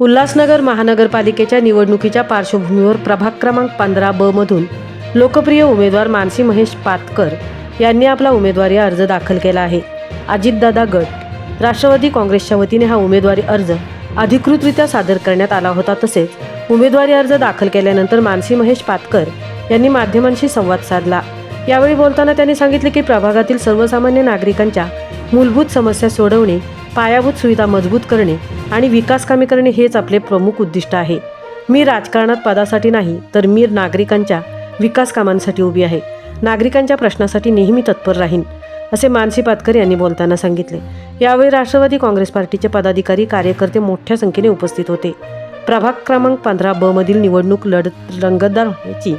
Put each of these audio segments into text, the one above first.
उल्हासनगर महानगरपालिकेच्या निवडणुकीच्या पार्श्वभूमीवर प्रभाग क्रमांक पंधरा ब मधून लोकप्रिय उमेदवार मानसी महेश पातकर यांनी आपला उमेदवारी अर्ज दाखल केला आहे. अजितदादा गट राष्ट्रवादी काँग्रेसच्या वतीने हा उमेदवारी अर्ज अधिकृतरित्या सादर करण्यात आला होता तसेच उमेदवारी अर्ज दाखल केल्यानंतर मानसी महेश पातकर यांनी माध्यमांशी संवाद साधला. यावेळी बोलताना त्यांनी सांगितले की प्रभागातील सर्वसामान्य नागरिकांच्या मूलभूत समस्या सोडवणे पायाभूत सुविधा मजबूत करणे आणि विकास कामे करणे हेच आपले प्रमुख उद्दिष्ट आहे. मी राजकारणात पदासाठी नाही तर मी नागरिकांच्या विकास कामांसाठी उभी आहे. नागरिकांच्या प्रश्नासाठी नेहमी तत्पर राहीन असे मानसी पातकर यांनी बोलताना सांगितले. यावेळी राष्ट्रवादी काँग्रेस पार्टीचे पदाधिकारी कार्यकर्ते मोठ्या संख्येने उपस्थित होते. प्रभाग क्रमांक पंधरा ब मधील निवडणूक लढत रंगतदार होण्याची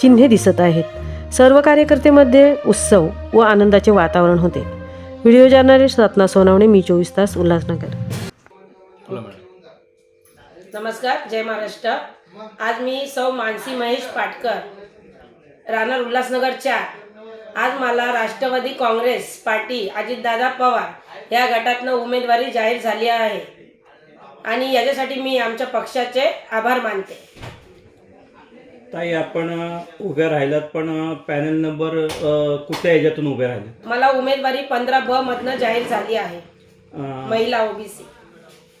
चिन्हे दिसत आहेत. सर्व कार्यकर्तेमध्ये उत्सव व आनंदाचे वातावरण होते. व्हिडिओ जर्नलिस्ट रत्ना सोनावणे मी चोवीस तास उल्हासनगर. नमस्कार जय महाराष्ट्र. आज मी सौ मानसी महेश पाटकर राहणार उल्हासनगर चार आज मला राष्ट्रवादी काँग्रेस पार्टी अजितदादा पवार या गटातनं उमेदवारी जाहीर झाली आहे. आणि याच्यासाठी मी आमच्या पक्षाचे आभार मानते. ताई आपण उभ्या राहिलात पण पॅनल नंबर अ, कुठल्या ह्याच्यातून उभे राहिले? मला उमेदवारी पंधरा ब मधनं जाहीर झाली आहे. अ, महिला ओबीसी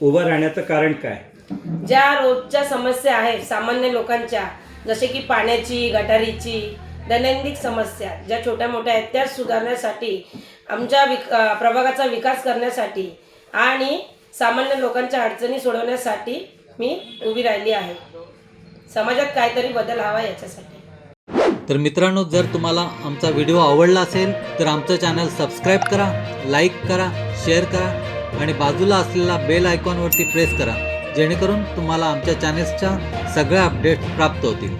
उभं राहण्याचं कारण काय? ज्या रोजच्या समस्या आहेत सामान्य लोकांच्या जसे की पाण्याची गटारीची दैनंदिन समस्या ज्या छोट्या मोठ्या आहेत त्या सुधारण्यासाठी आमच्या विक अं, प्रभागाचा विकास करण्यासाठी आणि सामान्य लोकांच्या अडचणी सोडवण्यासाठी मी उभी राहिली आहे. समाजात काहीतरी बदल हवा याच्यासाठी. तर मित्रांनो जर तुम्हाला आमचा व्हिडिओ आवडला असेल तर आमचं चॅनल सबस्क्राईब करा लाईक करा शेअर करा आणि बाजूला असलेला बेल आयकॉनवरती प्रेस करा जेणेकरून तुम्हाला आमच्या चॅनेल्सच्या सगळ्या अपडेट्स प्राप्त होतील.